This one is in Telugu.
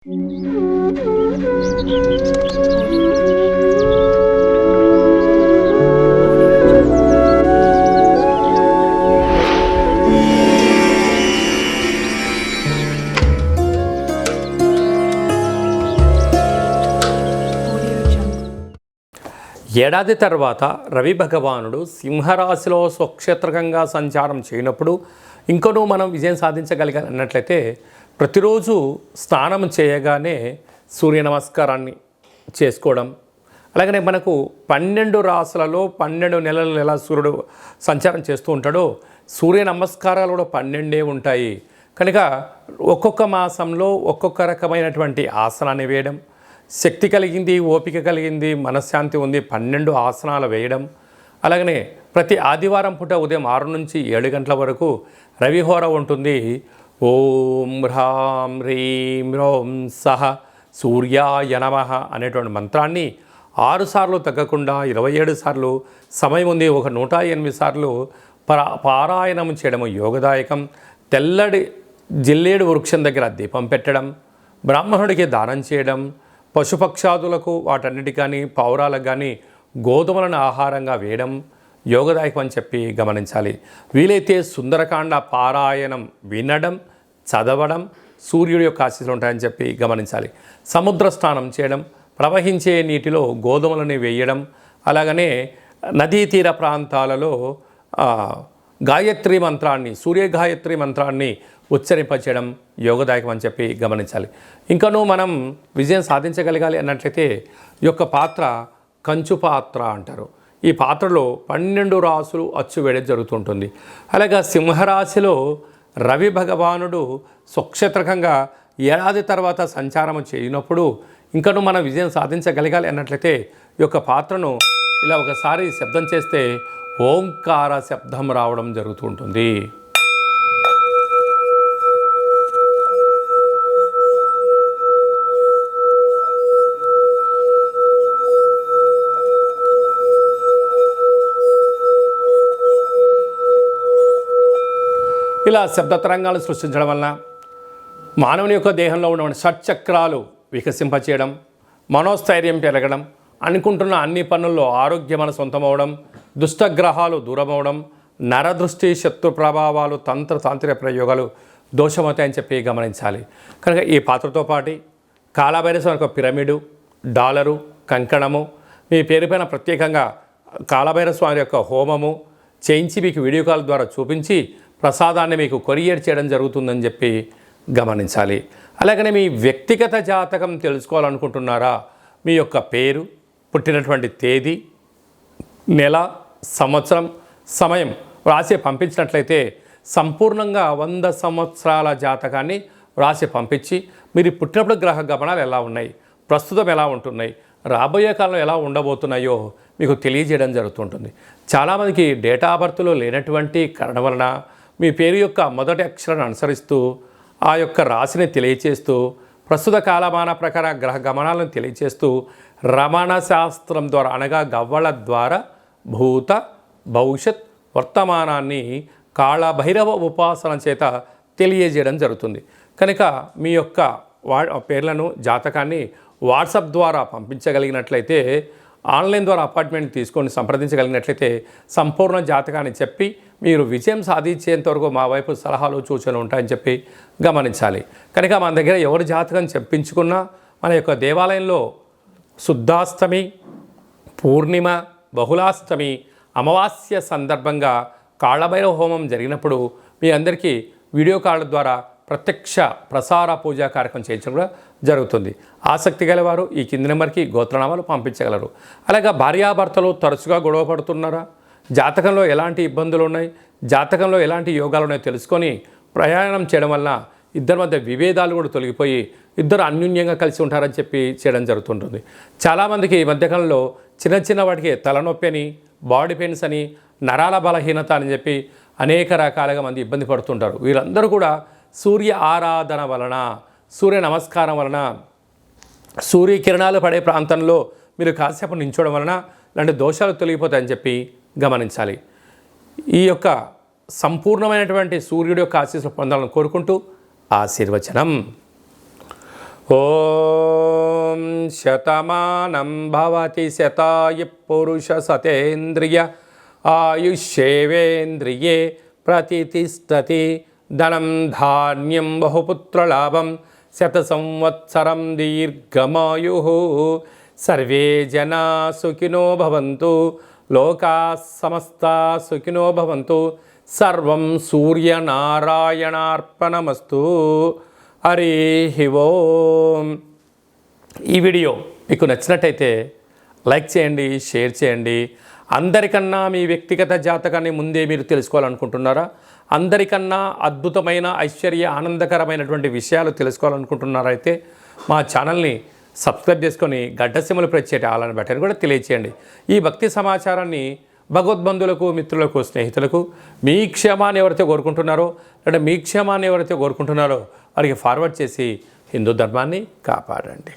ఏడాది తర్వాత రవి భగవానుడు సింహరాశిలో స్వక్షేత్రకంగా సంచారం చేయనప్పుడు ఇంకనూ మనం విజయం సాధించగలిగాలి అన్నట్లయితే ప్రతిరోజు స్నానం చేయగానే సూర్య నమస్కారాన్ని చేసుకోవడం అలాగనే మనకు పన్నెండు రాసులలో పన్నెండు నెలలు ఎలా సూర్యుడు సంచారం చేస్తూ ఉంటాడో సూర్య నమస్కారాలు కూడా పన్నెండే ఉంటాయి. కనుక ఒక్కొక్క మాసంలో ఒక్కొక్క రకమైనటువంటి ఆసనాన్ని వేయడం శక్తి కలిగింది ఓపిక కలిగింది మనశ్శాంతి ఉంది పన్నెండు ఆసనాలు వేయడం అలాగనే ప్రతి ఆదివారం పూట ఉదయం ఆరు నుంచి ఏడు గంటల వరకు రవిహోర ఉంటుంది. ఓం హ్రాం హ్రీం హ్రోం సహ సూర్యాయ నమ అనేటువంటి మంత్రాన్ని ఆరుసార్లు తగ్గకుండా ఇరవై ఏడు సార్లు సమయం ఉంది ఒక నూట ఎనిమిది సార్లు పరా పారాయణం చేయడము యోగదాయకం. తెల్లడి జిల్లేడు వృక్షం దగ్గర దీపం పెట్టడం బ్రాహ్మణుడికి దానం చేయడం పశుపక్షాదులకు వాటన్నిటి కానీ పౌరాలకు కానీ గోధుమలను ఆహారంగా వేయడం యోగదాయకం అని చెప్పి గమనించాలి. వీలైతే సుందరకాండ పారాయణం వినడం చదవడం సూర్యుడి యొక్క ఆశీస్సులు ఉంటాయని చెప్పి గమనించాలి. సముద్ర స్నానం చేయడం ప్రవహించే నీటిలో గోధుమలని వేయడం అలాగనే నదీ తీర ప్రాంతాలలో గాయత్రి మంత్రాన్ని సూర్య గాయత్రి మంత్రాన్ని ఉచ్చరింపచేయడం యోగదాయకం అని చెప్పి గమనించాలి. ఇంకనూ మనం విజయం సాధించగలగాలి అన్నట్లయితే ఈ యొక్క పాత్ర కంచు పాత్ర అంటారు. ఈ పాత్రలో పన్నెండు రాసులు అచ్చు వేయడం జరుగుతుంటుంది. అలాగే సింహరాశిలో రవి భగవానుడు స్వక్షేత్రకంగా ఏడాది తర్వాత సంచారం చేయనప్పుడు ఇంకను మనం విజయం సాధించగలగాలి అన్నట్లయితే ఈ యొక్క పాత్రను ఇలా ఒకసారి శబ్దం చేస్తే ఓంకార శబ్దం రావడం జరుగుతూ ఉంటుంది. ఇలా శబ్ద తరంగాలు సృష్టించడం వలన మానవుని యొక్క దేహంలో ఉన్న షట్చక్రాలు వికసింపచేయడం మనోస్థైర్యం పెరగడం అనుకుంటున్న అన్ని పనుల్లో ఆరోగ్యం సొంతమవడం దుష్టగ్రహాలు దూరమవడం నరదృష్టి శత్రు ప్రభావాలు తంత్ర తాంత్రిక ప్రయోగాలు దోషమవుతాయని చెప్పి గమనించాలి. కనుక ఈ పాత్రతో పాటు కాలభైరస్వామి యొక్క పిరమిడు డాలరు కంకణము మీ పేరుపైన ప్రత్యేకంగా కాలభైరస్వామి యొక్క హోమము చేయించి మీకు వీడియో కాల్ ద్వారా చూపించి ప్రసాదాన్ని మీకు కొరియర్ చేయడం జరుగుతుందని చెప్పి గమనించాలి. అలాగనే మీ వ్యక్తిగత జాతకం తెలుసుకోవాలనుకుంటున్నారా? మీ యొక్క పేరు పుట్టినటువంటి తేదీ నెల సంవత్సరం సమయం వ్రాసి పంపించినట్లయితే సంపూర్ణంగా వంద సంవత్సరాల జాతకాన్ని వ్రాసి పంపించి మీరు పుట్టినప్పుడు గ్రహ గమనాలు ఎలా ఉన్నాయి? ప్రస్తుతం ఎలా ఉంటున్నాయి? రాబోయే కాలంలో ఎలా ఉండబోతున్నాయో మీకు తెలియజేయడం జరుగుతుంటుంది చాలామందికి డేటా బర్త్లో లేనటువంటి కారణం వలన మీ పేరు యొక్క మొదటి అక్షరాన్ని అనుసరిస్తూ ఆ యొక్క రాశిని తెలియచేస్తూ ప్రస్తుత కాలమాన ప్రకార గ్రహ గమనాలను తెలియచేస్తూ రమణ శాస్త్రం ద్వారా అనగా గవ్వల ద్వారా భూత భవిష్యత్ వర్తమానాన్ని కాళభైరవ ఉపాసన చేత తెలియజేయడం జరుగుతుంది. కనుక మీ యొక్క వా పేర్లను జాతకాన్ని వాట్సాప్ ద్వారా పంపించగలిగినట్లయితే ఆన్లైన్ ద్వారా అపార్ట్మెంట్ తీసుకొని సంప్రదించగలిగినట్లయితే సంపూర్ణ జాతకాన్ని చెప్పి మీరు విజయం సాధించేంత వరకు మా వైపు సలహాలు సూచనలు ఉంటాయని చెప్పి గమనించాలి. కనుక మన దగ్గర ఎవరి జాతకం చెప్పించుకున్నా మన యొక్క దేవాలయంలో శుద్ధాష్టమి పూర్ణిమ బహుళాష్టమి అమావాస్య సందర్భంగా కాళభైరవ హోమం జరిగినప్పుడు మీ అందరికీ వీడియో కాల్ ద్వారా ప్రత్యక్ష ప్రసార పూజా కార్యక్రమం చేయించడం కూడా జరుగుతుంది. ఆసక్తి గలవారు ఈ కింది నెంబర్కి గోత్రనామాలు పంపించగలరు. అలాగే భార్యాభర్తలు తరచుగా గొడవ పడుతున్నారా? జాతకంలో ఎలాంటి ఇబ్బందులు ఉన్నాయి? జాతకంలో ఎలాంటి యోగాలు ఉన్నాయో తెలుసుకొని ప్రయాణం చేయడం వల్ల ఇద్దరి మధ్య విభేదాలు కూడా తొలగిపోయి ఇద్దరు అన్యోన్యంగా కలిసి ఉంటారని చెప్పి చేయడం జరుగుతుంటుంది. చాలామందికి ఈ మధ్యకాలంలో చిన్న చిన్న వాటికి తలనొప్పి అని బాడీ పెయిన్స్ అని నరాల బలహీనత అని చెప్పి అనేక రకాలుగా మంది ఇబ్బంది పడుతుంటారు. వీరందరూ కూడా సూర్య ఆరాధన వలన సూర్య నమస్కారం వలన సూర్యకిరణాలు పడే ప్రాంతంలో మీరు కాసేపు నించోవడం వలన ఇలాంటి దోషాలు తొలగిపోతాయని చెప్పి గమనించాలి. ఈ యొక్క సంపూర్ణమైనటువంటి సూర్యుడి యొక్క ఆశీస్సులు పొందాలని కోరుకుంటూ ఆశీర్వచనం. ఓం శతమానం భవతి శతాయ పురుష సతేంద్రియ ఆయుష్యేవేంద్రియే ప్రతిష్టతి ధనం ధాన్యం బహుపుత్రలాభం శత సంవత్సరం దీర్ఘమాయు. సర్వే జనా సుఖినో భవంతు లోకా సమస్త సుఖినో భవంతు సర్వం సూర్యనారాయణార్పణమస్తు. హరి ఓం. ఈ వీడియో మీకు నచ్చినట్టయితే లైక్ చేయండి షేర్ చేయండి అందరికన్నా మీ వ్యక్తిగత జాతకాన్ని ముందే మీరు తెలుసుకోవాలనుకుంటున్నారా? అందరికన్నా అద్భుతమైన ఐశ్వర్య ఆనందకరమైనటువంటి విషయాలు తెలుసుకోవాలనుకుంటున్నారా అయితే మా ఛానల్ని సబ్స్క్రైబ్ చేసుకొని గడ్డసీమలు ప్రత్యేక ఆలని బట్టని కూడా తెలియచేయండి. ఈ భక్తి సమాచారాన్ని భగవద్బంధువులకు మిత్రులకు స్నేహితులకు మీ క్షేమాన్ని ఎవరైతే కోరుకుంటున్నారో లేదా మీ క్షేమాన్ని ఎవరైతే కోరుకుంటున్నారో వారికి ఫార్వర్డ్ చేసి హిందూ ధర్మాన్ని కాపాడండి.